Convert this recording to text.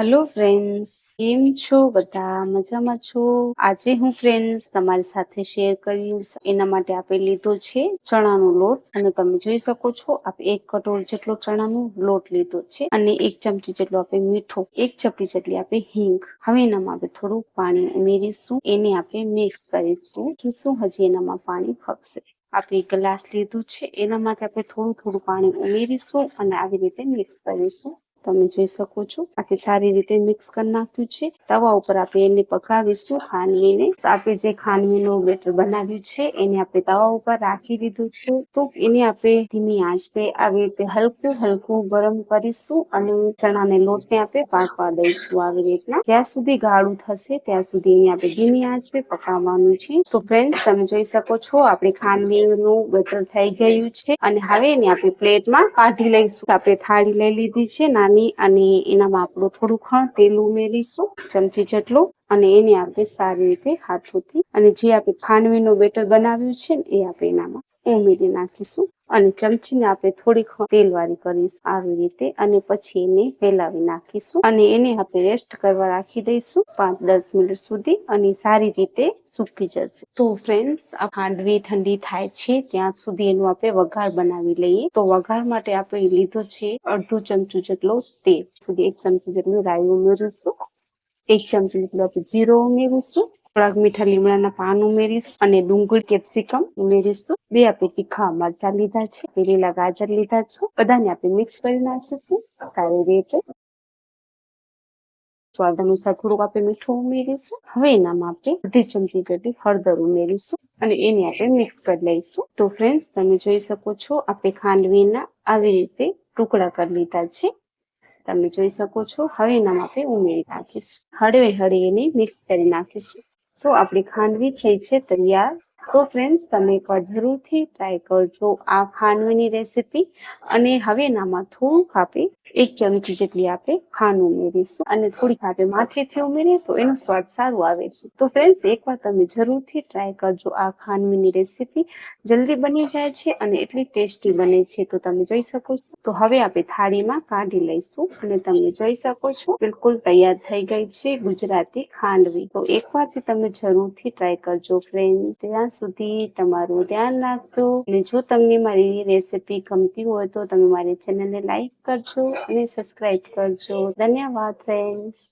Hello friends કેમ છો? બધા મજામાં છો? આજે હું ફ્રેન્ડ્સ તમારી સાથે શેર કરીશ. એના માટે આપણે લીધો છે ચણાનો લોટ. અને તમે જોઈ શકો છો આપણે એક કટોર જેટલો ચણાનો લોટ લીધો છે અને એક ચમચી જેટલો આપણે મીઠું, એક ચપટી જેટલી આપણે હિંગ. હવે એનામાં આપણે થોડું પાણી ઉમેરીશું. એને આપણે મિક્સ કરીશું. કીશું, હજી એનામાં પાણી ખપશે. આપણે ગ્લાસ લીધું છે. એના માટે આપણે થોડું થોડું પાણી ઉમેરીશું અને આવી રીતે મિક્સ કરીશું. તમે જોઈ શકો છો. આપણે સારી રીતે મિક્સ કરી નાખ્યું છે. તવા ઉપર આપણે એને પકાવીશું. ખાંડવીને આપણે જે ખાંડવીનું બેટર બનાવ્યું છે, એને આપણે તવા ઉપર રાખી દીધું છે. તો એને આપણે ધીમી આંચ પે આવી રીતે હલકું હલકું ગરમ કરીશું અને ચણાને લોટને આપણે પાકવા દઈશું આવી રીતના. જ્યાં સુધી ગાળું થશે, ત્યાં સુધી એને આપણે ધીમી આંચ પે પકાવવાનું છે. તો ફ્રેન્ડ્સ તમે જોઈ શકો છો, આપણે ખાંડવીનું બેટર થઈ ગયું છે. અને હવે એને આપણે પ્લેટમાં કાઢી લઈશું. આપણે થાળી લઈ લીધી છે, નાની અને એનામાં આપણું થોડું ખણ તેલ ઉમેરીશું ચમચી જેટલું. અને એને આપણે સારી રીતે હાથોથી અને જે આપણે ખાંડવીનું બેટર બનાવ્યું છે ને એ આપણે એનામાં ઉમેરી નાખીશું અને ચમચીને આપણે થોડીક તેલવાળી કરીશું આવી રીતે અને પછી એને ફેલાવી નાખીશું અને એને આપણે રેસ્ટ કરવા રાખી દઈશું પાંચ દસ મિનિટ સુધી અને સારી રીતે સૂકી જશે. તો ફ્રેન્ડ્સ આ ખાંડવી ઠંડી થાય છે ત્યાં સુધી એનું આપણે વઘાર બનાવી લઈએ. તો વઘાર માટે આપણે લીધો છે અડધું ચમચું જેટલો તેલ. સુધી એક ચમચી જેટલું રાઈ ઉમેરીશું. એક ચમચી જેટલું આપણે જીરો ઉમેરીશું. થોડાક મીઠા લીમડાના પાન ઉમેરીશું અને ડુંગળી કેપ્સિકમ ઉમેરીશું. બે આપણે તીખા મરચા લીધા છે લીલા ગાજર લીધા છે. બધાને આપણે મિક્સ કરી નાખીશું. સારી રીતે. સ્વાદ અનુસાર થોડુંક આપણે મીઠું ઉમેરીશું. હવે એનામાં આપણે અડધી ચમચી જેટલી હળદર ઉમેરીશું અને એને આપણે મિક્સ કરી લઈશું. તો ફ્રેન્ડ્સ તમે જોઈ શકો છો આપણે ખાંડવીના આવી રીતે ટુકડા કરી લીધા છે. તમે જોઈ શકો છો. હવે એનામાં આપણે ઉમેરી નાખીશું. હળવે હળવે એને મિક્સ કરી નાખીશું. તો આપણી ખાંડવી થઈ છે તૈયાર. તો ફ્રેન્ડ્સ તમે એકવાર જરૂરથી ટ્રાય કરજો આ ખાંડવીની રેસીપી અને હવે એનામાં થોડુંક આપણે એક ચમચી જેટલી આપણે ખાંડ ઉમેરીશું. અને થોડીક આપણે માથેથી ઉમેરીએ તો એનો સ્વાદ સારું આવે છે. તો ફ્રેન્ડ્સ એકવાર તમે જરૂરથી ટ્રાય કરજો આ ખાંડવીની રેસીપી જલ્દી બની જાય છે અને એટલી ટેસ્ટી બને છે તો તમે જોઈ શકો છો. તો હવે આપણે થાળીમાં કાઢી લઈશું અને તમે જોઈ શકો છો, બિલકુલ તૈયાર થઈ ગઈ છે ગુજરાતી ખાંડવી. તો એકવારથી તમે જરૂરથી ટ્રાય કરજો ફ્રેન્ડ ત્યાં સુધી તમારું ધ્યાન રાખજો. અને જો તમને મારી રેસીપી ગમતી હોય તો તમે મારી ચેનલને લાઈક કરજો અને સબસ્ક્રાઇબ કરજો. ધન્યવાદ ફ્રેન્ડ્સ